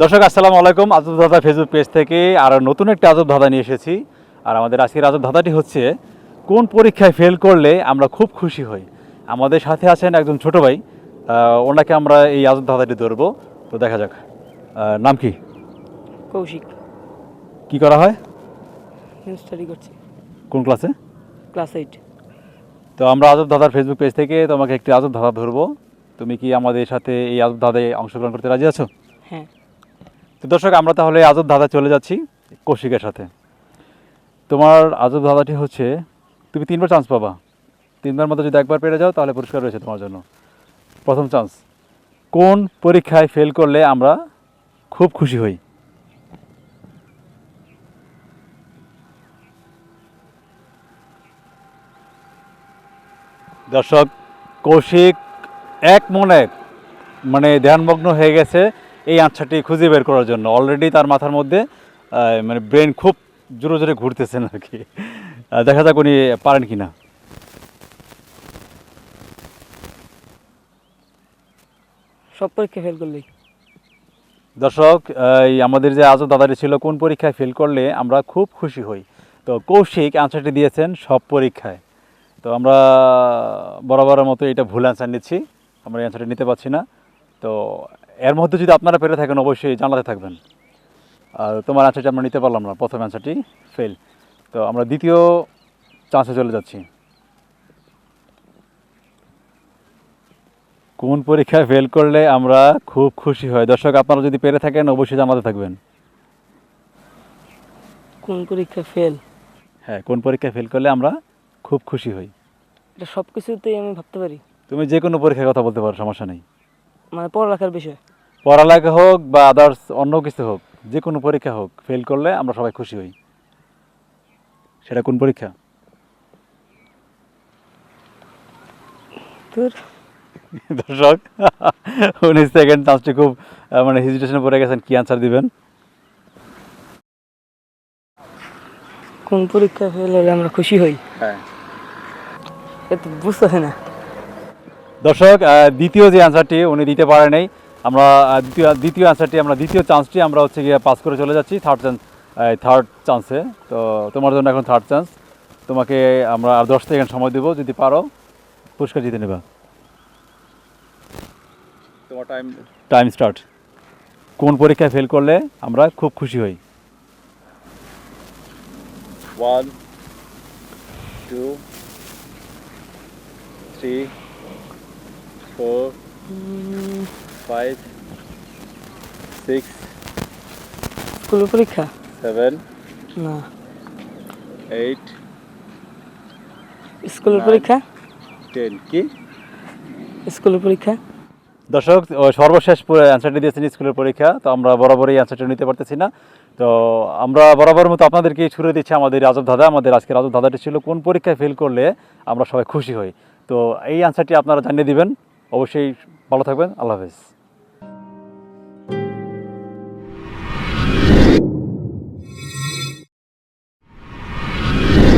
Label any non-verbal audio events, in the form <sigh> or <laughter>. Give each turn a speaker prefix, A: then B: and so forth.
A: দর্শক আসসালামু আলাইকুম। আজব দাদা ফেসবুক পেজ থেকে আর নতুন একটা আজব ধাঁধা নিয়ে এসেছি। আর আমাদের আজকের আজব ধাঁধাটি হচ্ছে কোন পরীক্ষায় ফেল করলে আমরা খুব খুশি হই? আমাদের সাথে আছেন একজন ছোট ভাই। ওনাকে আমরা এই আজব ধাঁধাটি ধরবো। তো দেখা যাক। নাম কি?
B: কৌশিক।
A: কি করা হয়?
B: স্টাডি করছি।
A: কোন ক্লাসে
B: ক্লাস এইট
A: তো আমরা আজব দাদার ফেসবুক পেজ থেকে তোমাকে একটি আজব ধাঁধা ধরবো। তুমি কি আমাদের সাথে এই আজব ধাঁধায় অংশগ্রহণ করতে রাজি আছো?
B: হ্যাঁ।
A: দর্শক, আমরা তাহলে আজব দাদা চলে যাচ্ছি কৌশিকের সাথে। তোমার আজব দাদাটি হচ্ছে, তুমি তিনবার চান্স পাবা। তিনবার মধ্যে যদি একবার পেরে যাও, তাহলে পুরস্কার রয়েছে তোমার জন্য। প্রথম চান্স কোন পরীক্ষায় ফেল করলে আমরা খুব খুশি হই? দর্শক, কৌশিক এক মনে মানে ধ্যানমগ্ন হয়ে গেছে। এই আনসারটি খুঁজে বের করার জন্য। অলরেডি তার মাথার মধ্যে মানে ব্রেন খুব জোরে জোরে ঘুরতেছেন আর কি দেখা যাক উনি পারেন কি না
B: সব পরীক্ষা ফেল করলেই।
A: দর্শক এই আমাদের যে আজও দাদাটি ছিল কোন পরীক্ষায় ফেল করলে আমরা খুব খুশি হই। তো কৌশিক আনসারটি দিয়েছেন সব পরীক্ষায়। তো আমরা বরাবরের মতো এটা ভুল অ্যান্সার নিচ্ছি। আমরা এই অ্যান্সারটি নিতে পারছি না। তো এর মধ্যে যদি আপনারা পেরে থাকেন অবশ্যই জানাতে থাকবেন। আর তোমার অ্যান্সারটি আমরা নিতে পারলাম না প্রথম অ্যান্সারটি ফেল তো আমরা দ্বিতীয় চান্সে চলে যাচ্ছি। কোন পরীক্ষায় ফেল করলে আমরা খুব খুশি হই? দর্শক আপনারা যদি পেরে থাকেন অবশ্যই জানাতে থাকবেন।
B: কোন পরীক্ষা ফেল
A: হ্যাঁ কোন পরীক্ষায় ফেল করলে আমরা খুব খুশি হই?
B: এটা সব কিছুতেই আমি ভাবতে পারি।
A: তুমি যে কোনো পরীক্ষার কথা বলতে পারো সমস্যা নেই।
B: মানে পড়ালেখার বিষয়।
A: পড়ালেখা হোক বা আদার্স অন্য কিছু হোক যে কোনো পরীক্ষা হোক ফেল করলে আমরা সবাই খুশি হই। সেটা কোন পরীক্ষা?
B: তোর? <laughs>
A: দর্শক উনি সেকেন্ড চান্সটি খুব মানে হেজিটেশনে পড়ে গেছেন কি আনসার দিবেন?
B: কোন পরীক্ষা ফেল হলে আমরা খুশি হই?
A: হ্যাঁ।
B: এ তো বুঝতেছে না।
A: দর্শক দ্বিতীয় যে অ্যান্সারটি উনি দিতে পারে নাই আমরা দ্বিতীয় দ্বিতীয় অ্যান্সারটি আমরা দ্বিতীয় চান্সটি আমরা হচ্ছে গিয়ে পাস করে চলে যাচ্ছি থার্ড চান্স থার্ড চান্সে তো তোমার জন্য এখন থার্ড চান্স তোমাকে আমরা আর দশ সেকেন্ড সময় দেবো যদি পারো। পুরস্কার জিতে নেবা। তোমার টাইম টাইম স্টার্ট কোন পরীক্ষায় ফেল করলে আমরা খুব খুশি হই? One two three four five six
B: স্কুলের পরীক্ষা?
A: সেভেন
B: না।
A: এইট
B: স্কুলের. পরীক্ষা?
A: টেন কি?
B: স্কুলের পরীক্ষা?
A: দর্শক ও সর্বশেষ অ্যান্সারটি দিয়েছেন স্কুলের পরীক্ষা তো আমরা বরাবরই অ্যান্সারটা নিতে পারতেছি না। তো আমরা বরাবর মতো আপনাদেরকে ছুড়ে দিচ্ছি আমাদের আজব দাদা। আমাদের আজকে আজব দাদাটি ছিল কোন পরীক্ষায় ফেল করলে আমরা সবাই খুশি হই। তো এই অ্যান্সারটি আপনারা জানিয়ে দিবেন। অবশ্যই ভালো থাকবেন আল্লাহ হাফেজ।